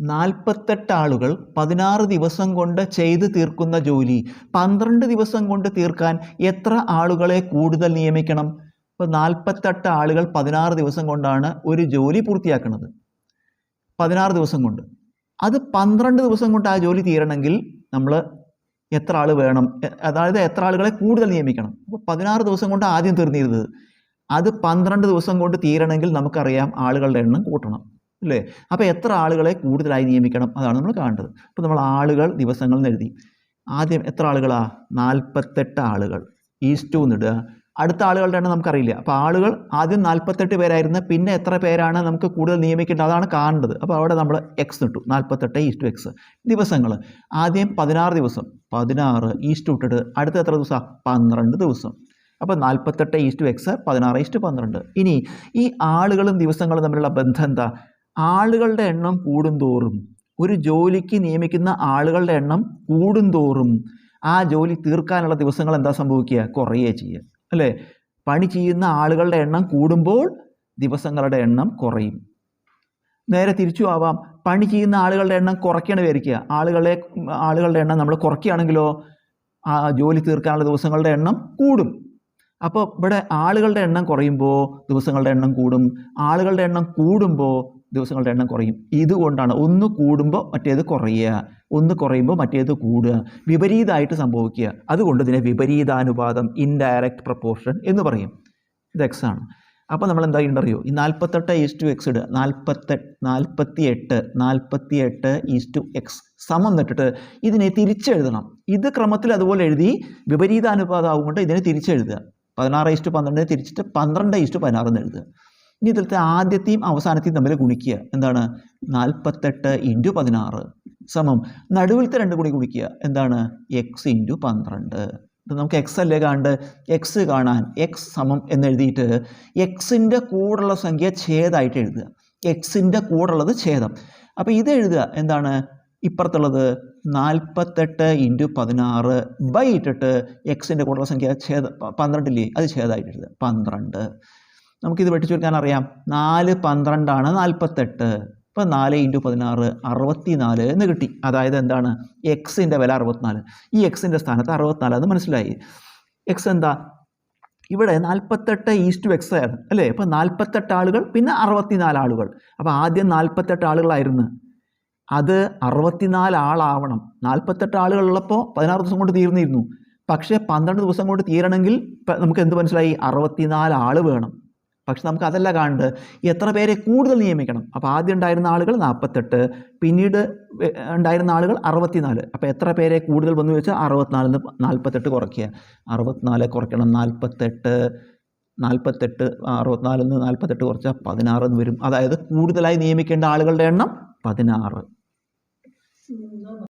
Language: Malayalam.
നാൽപ്പത്തെട്ട് ആളുകൾ പതിനാറ് ദിവസം കൊണ്ട് ചെയ്ത് തീർക്കുന്ന ജോലി. പന്ത്രണ്ട് ദിവസം കൊണ്ട് തീർക്കാൻ എത്ര ആളുകളെ കൂടുതൽ നിയമിക്കണം? ഇപ്പോൾ നാൽപ്പത്തെട്ട് ആളുകൾ പതിനാറ് ദിവസം കൊണ്ടാണ് ഒരു ജോലി പൂർത്തിയാക്കുന്നത് പതിനാറ് ദിവസം കൊണ്ട്. അത് പന്ത്രണ്ട് ദിവസം കൊണ്ട് ആ ജോലി തീരണമെങ്കിൽ നമ്മൾ എത്ര ആൾ വേണം? അതായത് എത്ര ആളുകളെ കൂടുതൽ നിയമിക്കണം? അപ്പോൾ പതിനാറ് ദിവസം കൊണ്ട് ആദ്യം തീർന്നിരുന്നത്. അത് പന്ത്രണ്ട് ദിവസം കൊണ്ട് തീരണമെങ്കിൽ നമുക്കറിയാം ആളുകളുടെ എണ്ണം കൂട്ടണം. അല്ലേ? അപ്പോൾ എത്ര ആളുകളെ കൂടുതലായി നിയമിക്കണം? അതാണ് നമ്മൾ കാണേണ്ടത്. അപ്പോൾ നമ്മൾ ആളുകൾ ദിവസങ്ങൾ എഴുതി. ആദ്യം എത്ര ആളുകളാ? നാൽപ്പത്തെട്ട് ആളുകൾ. ഈസ്റ്റു എന്നിടുക അടുത്ത ആളുകളുടെ എണ്ണം നമുക്കറിയില്ല. അപ്പോൾ ആളുകൾ ആദ്യം നാൽപ്പത്തെട്ട് പേരായിരുന്നു. പിന്നെ എത്ര പേരാണ് നമുക്ക് കൂടുതൽ നിയമിക്കേണ്ടത്? അതാണ് കാണേണ്ടത്. അപ്പോൾ അവിടെ നമ്മൾ എക്സ് ഇട്ടു. നാൽപ്പത്തെട്ട് ഈസ്റ്റു എക്സ് ദിവസങ്ങൾ. ആദ്യം പതിനാറ് ദിവസം. പതിനാറ് ഈസ്റ്റു ഇട്ടിട്ട് അടുത്ത എത്ര ദിവസമാണ് പന്ത്രണ്ട് ദിവസം. അപ്പോൾ നാൽപ്പത്തെട്ട് ഈസ്റ്റു എക്സ് പതിനാറ് ഈസ്റ്റു പന്ത്രണ്ട്. ഇനി ഈ ആളുകളും ദിവസങ്ങളും തമ്മിലുള്ള ബന്ധം എന്താ? ആളുകളുടെ എണ്ണം കൂടുന്തോറും. ഒരു ജോലിക്ക് നിയമിക്കുന്ന ആളുകളുടെ എണ്ണം കൂടുന്തോറും. ആ ജോലി തീർക്കാനുള്ള ദിവസങ്ങൾ എന്താ സംഭവിക്കുക? കുറയുക ചെയ്യുക. അല്ലേ? പണി ചെയ്യുന്ന ആളുകളുടെ എണ്ണം കൂടുമ്പോൾ ദിവസങ്ങളുടെ എണ്ണം കുറയും. നേരെ തിരിച്ചു ആവാം. പണി ചെയ്യുന്ന ആളുകളുടെ എണ്ണം കുറയ്ക്കണം വിചാരിക്കുക ആളുകളെ ആളുകളുടെ എണ്ണം നമ്മൾ കുറയ്ക്കുകയാണെങ്കിലോ ആ ജോലി തീർക്കാനുള്ള ദിവസങ്ങളുടെ എണ്ണം കൂടും. അപ്പോൾ ഇവിടെ ആളുകളുടെ എണ്ണം കുറയുമ്പോൾ ദിവസങ്ങളുടെ എണ്ണം കൂടും. ആളുകളുടെ എണ്ണം കൂടുമ്പോൾ ദിവസങ്ങളുടെ എണ്ണം കുറയും. ഇതുകൊണ്ടാണ് ഒന്ന് കൂടുമ്പോൾ മറ്റേത് കുറയുക ഒന്ന് കുറയുമ്പോൾ മറ്റേത് കൂടുക വിപരീതമായിട്ട് സംഭവിക്കുക. അതുകൊണ്ട് ഇതിനെ വിപരീതാനുപാതം ഇൻഡയറക്റ്റ് പ്രപ്പോർഷൻ എന്ന് പറയും. ഇത് എക്സ് ആണ്. അപ്പോൾ നമ്മൾ എന്താ ഉണ്ടറിയോ ഈ നാൽപ്പത്തെട്ട് ഈസ് ടു എക്സ് ഇടുക. നാൽപ്പത്തെ നാൽപ്പത്തി എട്ട് നാൽപ്പത്തി എട്ട് ഈസ് ടു എക്സ് സമം എന്നിട്ടിട്ട് ഇതിനെ തിരിച്ചെഴുതണം. ഇത് ക്രമത്തിൽ അതുപോലെ എഴുതി വിപരീതാനുപാതം ആവുകൊണ്ട് ഇതിനെ തിരിച്ചെഴുതുക. പതിനാറ് ഈസ്റ്റു പന്ത്രണ്ടിനെ തിരിച്ചിട്ട് പന്ത്രണ്ട് ഈസ്റ്റു പതിനാറെന്ന് എഴുതുക. ഇനി ഇതിലത്തെ ആദ്യത്തെയും അവസാനത്തെയും തമ്മിൽ ഗുണിക്കുക. എന്താണ്? നാൽപ്പത്തെട്ട് ഇന്റു പതിനാറ് സമം നടുവിലത്തെ രണ്ട് കൂടി ഗുണിക്കുക. എന്താണ്? എക്സ് ഇന്റു പന്ത്രണ്ട്. നമുക്ക് എക്സ് അല്ലേ കാണണ്ട് എക്സ് കാണാൻ എക്സ് സമം എന്ന് എഴുതിയിട്ട് എക്സിന്റെ കൂടുള്ള സംഖ്യ ഛേദമായിട്ട് എഴുതുക. എക്സിന്റെ കൂടുള്ളത് ഛേദം. അപ്പോൾ ഇത് എഴുതുക. എന്താണ്? ഇപ്പുറത്തുള്ളത് നാൽപ്പത്തെട്ട് ഇന്റു പതിനാറ് ബൈ ഇട്ടിട്ട് എക്സിന്റെ കൂടുള്ള സംഖ്യ ഛേദ പന്ത്രണ്ടില്ലേ? അത് ഛേദമായിട്ട് എഴുതുക. പന്ത്രണ്ട്. നമുക്കിത് വെട്ടിച്ചു കൊടുക്കാൻ അറിയാം. നാല് പന്ത്രണ്ടാണ് നാൽപ്പത്തെട്ട് ഇപ്പം നാല് ഇന്റു പതിനാറ് അറുപത്തി നാല് എന്ന് കിട്ടി. അതായത് എന്താണ്? എക്സിന്റെ വില അറുപത്തിനാല്. ഈ എക്സിന്റെ സ്ഥാനത്ത് അറുപത്തിനാല് എന്ന് മനസ്സിലായി. എക്സ് എന്താ? ഇവിടെ നാൽപ്പത്തെട്ട് ഈസ്റ്റ് എക്സ് ആയിരുന്നു. അല്ലേ? അപ്പോൾ നാൽപ്പത്തെട്ട് ആളുകൾ പിന്നെ അറുപത്തിനാല് ആളുകൾ. അപ്പോൾ ആദ്യം നാൽപ്പത്തെട്ട് ആളുകളായിരുന്നു. അത് അറുപത്തിനാല് ആളാവണം. നാൽപ്പത്തെട്ട് ആളുകളുള്ളപ്പോൾ പതിനാറ് ദിവസം കൊണ്ട് തീർന്നിരുന്നു. പക്ഷേ പന്ത്രണ്ട് ദിവസം കൊണ്ട് തീരണമെങ്കിൽ നമുക്ക് എന്ത് മനസ്സിലായി? അറുപത്തിനാല് ആൾ വേണം. പക്ഷെ നമുക്ക് അതല്ല കാണുന്നത് എത്ര പേരെ കൂടുതൽ നിയമിക്കണം? അപ്പോൾ ആദ്യം ഉണ്ടായിരുന്ന ആളുകൾ നാൽപ്പത്തെട്ട് പിന്നീട് ഉണ്ടായിരുന്ന ആളുകൾ അറുപത്തിനാല്. അപ്പോൾ എത്ര പേരെ കൂടുതൽ വന്നു ചോദിച്ചാൽ അറുപത്തിനാലിൽ നിന്ന് നാൽപ്പത്തെട്ട് കുറയ്ക്കുക. അറുപത്തിനാല് കുറയ്ക്കണം നാൽപ്പത്തെട്ട് നാൽപ്പത്തെട്ട് അറുപത്തിനാലിൽ നിന്ന് നാൽപ്പത്തെട്ട് കുറച്ചാൽ പതിനാറ് എന്ന് വരും. അതായത് കൂടുതലായി നിയമിക്കേണ്ട ആളുകളുടെ എണ്ണം പതിനാറ്.